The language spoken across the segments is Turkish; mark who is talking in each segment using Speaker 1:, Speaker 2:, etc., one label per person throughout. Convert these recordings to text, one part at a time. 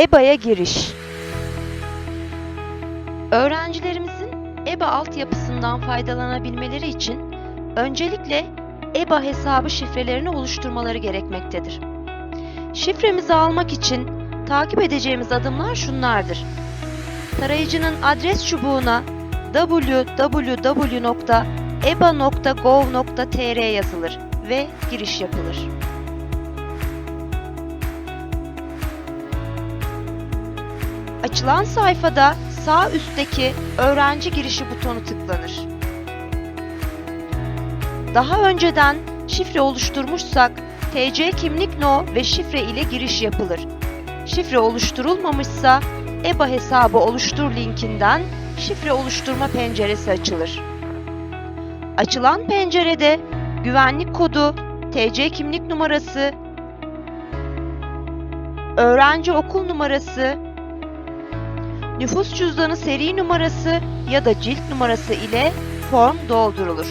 Speaker 1: EBA'ya giriş. Öğrencilerimizin EBA altyapısından faydalanabilmeleri için öncelikle EBA hesabı şifrelerini oluşturmaları gerekmektedir. Şifremizi almak için takip edeceğimiz adımlar şunlardır. Tarayıcının adres çubuğuna www.eba.gov.tr yazılır ve giriş yapılır. Açılan sayfada sağ üstteki öğrenci girişi butonu tıklanır. Daha önceden şifre oluşturmuşsak TC kimlik no ve şifre ile giriş yapılır. Şifre oluşturulmamışsa EBA hesabı oluştur linkinden şifre oluşturma penceresi açılır. Açılan pencerede güvenlik kodu, TC kimlik numarası, öğrenci okul numarası, nüfus cüzdanı seri numarası ya da cilt numarası ile form doldurulur.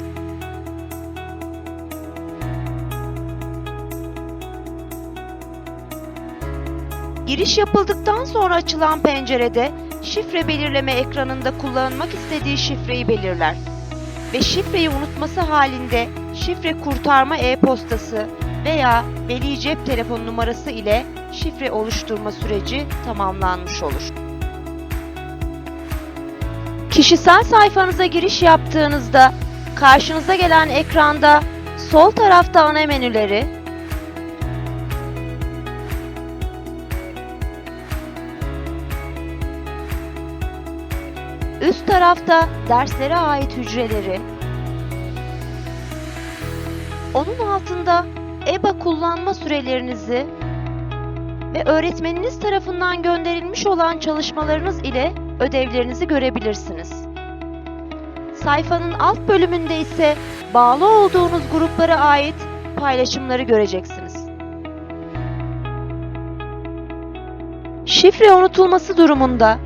Speaker 1: Giriş yapıldıktan sonra açılan pencerede şifre belirleme ekranında kullanılmak istediği şifreyi belirler ve şifreyi unutması halinde şifre kurtarma e-postası veya veli cep telefon numarası ile şifre oluşturma süreci tamamlanmış olur. Kişisel sayfanıza giriş yaptığınızda karşınıza gelen ekranda sol tarafta ana menüleri, üst tarafta derslere ait hücreleri, onun altında EBA kullanma sürelerinizi ve öğretmeniniz tarafından gönderilmiş olan çalışmalarınız ile ödevlerinizi görebilirsiniz. Sayfanın alt bölümünde ise bağlı olduğunuz gruplara ait paylaşımları göreceksiniz. Şifre unutulması durumunda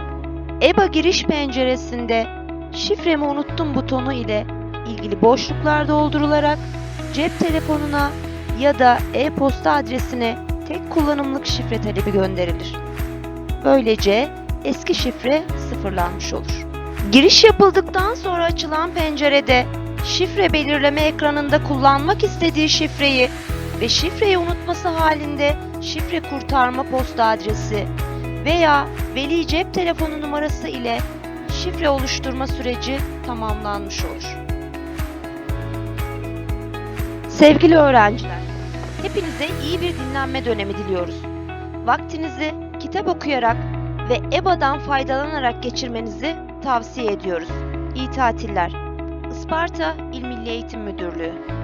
Speaker 1: EBA giriş penceresinde şifremi unuttum butonu ile ilgili boşluklar doldurularak cep telefonuna ya da e-posta adresine tek kullanımlık şifre talebi gönderilir. Böylece eski şifre sıfırlanmış olur. Giriş yapıldıktan sonra açılan pencerede şifre belirleme ekranında kullanmak istediği şifreyi ve şifreyi unutması halinde şifre kurtarma posta adresi veya veli cep telefonu numarası ile şifre oluşturma süreci tamamlanmış olur. Sevgili öğrenciler, hepinize iyi bir dinlenme dönemi diliyoruz. Vaktinizi kitap okuyarak ve EBA'dan faydalanarak geçirmenizi tavsiye ediyoruz. İyi tatiller. Isparta İl Milli Eğitim Müdürlüğü